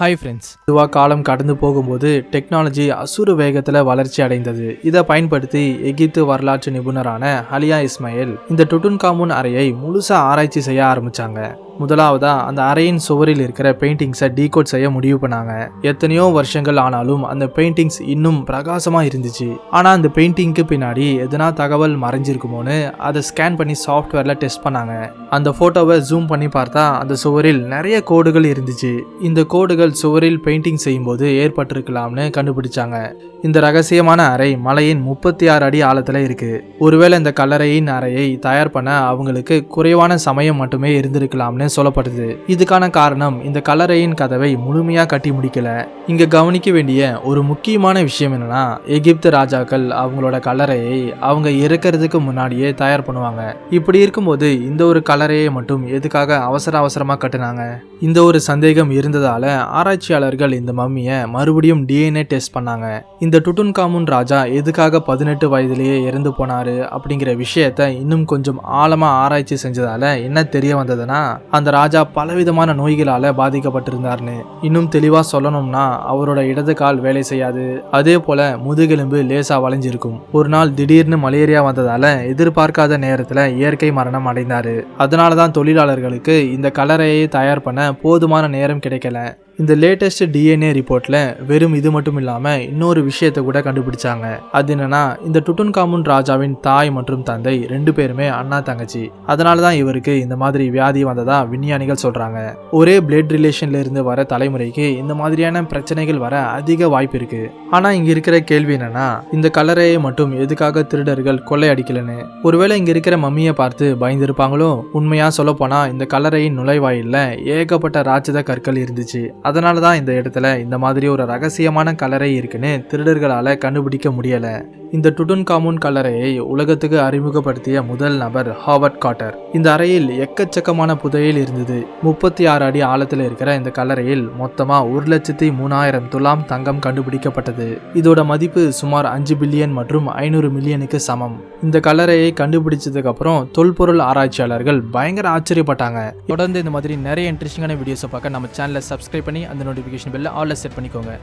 Hi friends பொதுவாக காலம் கடந்து போகும்போது டெக்னாலஜி அசுர வேகத்தில் வளர்ச்சி அடைந்தது. இதை பயன்படுத்தி எகிப்து வரலாற்று நிபுணரான அலியா இஸ்மாயில் இந்த டுட்டுன்காமுன் அறையை முழுசாக ஆராய்ச்சி செய்ய ஆரம்பித்தாங்க முதலாவதாக அந்த அறையின் சுவரில் இருக்கிற பெயிண்டிங்ஸை டீகோட் செய்ய முடிவு பண்ணாங்க. எத்தனையோ வருஷங்கள் ஆனாலும் அந்த பெயிண்டிங்ஸ் இன்னும் பிரகாசமாக இருந்துச்சு. ஆனால் அந்த பெயிண்டிங்க்கு பின்னாடி எதனா தகவல் மறைஞ்சிருக்குமோன்னு அதை ஸ்கேன் பண்ணி சாஃப்ட்வேரில் டெஸ்ட் பண்ணாங்க. அந்த ஃபோட்டோவை ஜூம் பண்ணி பார்த்தா அந்த சுவரில் நிறைய கோடுகள் இருந்துச்சு. இந்த கோடுகள் சுவரில் பெயிண்டிங் செய்யும்போது ஏற்பட்டிருக்கலாம்னு கண்டுபிடிச்சாங்க. இந்த ரகசியமான அறை மலையின் முப்பத்தி ஆறு அடி ஆழத்தில் இருக்கு. ஒருவேளை இந்த கல்லறையின் அறையை தயார் பண்ண அவங்களுக்கு குறைவான சமயம் மட்டுமே இருந்திருக்கலாம்னு சொல்லப்படுது. இதுக்கான காரணம் இந்த கல்லறையின் கதவை முழுமையா கட்டி முடிக்கல. இங்க கவனிக்க வேண்டிய ஒரு முக்கியமான விஷயம் என்னன்னா எகிப்து ராஜாக்கள் அவங்களோட கல்லறையை அவங்க இறக்கிறதுக்கு முன்னாடியே தயார் பண்ணுவாங்க. இப்படி இருக்கும்போது இந்த ஒரு கல்லறையை மட்டும் எதுக்காக அவசர அவசரமா கட்டினாங்க? இந்த ஒரு சந்தேகம் இருந்ததால ஆராய்ச்சியாளர்கள் இந்த மம்மியை மறுபடியும் டிஎன்ஏ டெஸ்ட் பண்ணாங்க. இந்த டுட்டுன்காமுன் ராஜா எதுக்காக பதினெட்டு வயதிலேயே இறந்து போனாரு அப்படிங்கிற விஷயத்த இன்னும் கொஞ்சம் ஆழமா ஆராய்ச்சி செஞ்சதால என்ன தெரிய வந்ததுன்னா அந்த ராஜா பலவிதமான நோய்களால் பாதிக்கப்பட்டிருந்தார்னு இன்னும் தெளிவாக சொல்லணும்னா அவரோட இடது கால் வேலை செய்யாது. அதே போல முதுகெலும்பு லேசாக வளைஞ்சிருக்கும். ஒரு நாள் திடீர்னு மலேரியா வந்ததால் எதிர்பார்க்காத நேரத்தில் இயற்கை மரணம் அடைந்தார். அதனால தான் தொழிலாளர்களுக்கு இந்த கலரையை தயார் பண்ண போதுமான நேரம் கிடைக்கல. இந்த லேட்டஸ்ட் டிஎன்ஏ ரிப்போர்ட்ல வெறும் இது மட்டும் இல்லாம இன்னொரு விஷயத்தை கூட கண்டுபிடிச்சாங்க. அது என்னன்னா இந்த டுட்டுன்காமுன் ராஜாவின் தாய் மற்றும் தந்தை ரெண்டு பேருமே அண்ணா தங்கச்சி. அதனால தான் இவருக்கு இந்த மாதிரி வியாதி வந்ததா விஞ்ஞானிகள் சொல்றாங்க. ஒரே பிளட் ரிலேஷன்ல இருந்து வர தலைமுறைக்கு இந்த மாதிரியான பிரச்சனைகள் வர அதிக வாய்ப்பு இருக்கு. ஆனா இங்க இருக்கிற கேள்வி என்னன்னா இந்த கலரையை மட்டும் எதுக்காக திருடர்கள் கொள்ளையடிக்கலன்னு? ஒருவேளை இங்க இருக்கிற மம்மியை பார்த்து பயந்திருப்பாங்களோ? உண்மையா சொல்ல போனா இந்த கலரையின் நுழைவாயில்ல ஏகப்பட்ட ராட்சத கற்கள் இருந்துச்சு. அதனால தான் இந்த இடத்துல இந்த மாதிரி ஒரு ரகசியமான கலரை இருக்குன்னு திருடர்களால் கண்டுபிடிக்க முடியலை. இந்த டுடன் காமூன் கல்லறையை உலகத்துக்கு அறிமுகப்படுத்திய முதல் நபர் ஹாவர்ட் காட்டர். இந்த அறையில் எக்கச்சக்கமான புதையல் இருந்தது. முப்பத்தி ஆறு அடி ஆழத்தில் இருக்கிற இந்த கல்லறையில் மொத்தமா ஒரு லட்சத்தி மூணாயிரம் துலாம் தங்கம் கண்டுபிடிக்கப்பட்டது. இதோட மதிப்பு சுமார் அஞ்சு பில்லியன் மற்றும் ஐநூறு மில்லியனுக்கு சமம். இந்த கல்லறையை கண்டுபிடிச்சதுக்கு அப்புறம் தொல்பொருள் ஆராய்ச்சியாளர்கள் பயங்கர ஆச்சரியப்பட்டாங்க. தொடர்ந்து இந்த மாதிரி நிறைய இன்ட்ரெஸ்டிங்கான வீடியோஸை பார்க்க நம்ம சேனலை சப்ஸ்கிரைப் பண்ணி அந்த நோட்டிஃபிகேஷன் பெல்ல ஆல்ல செட் பண்ணிக்கோங்க.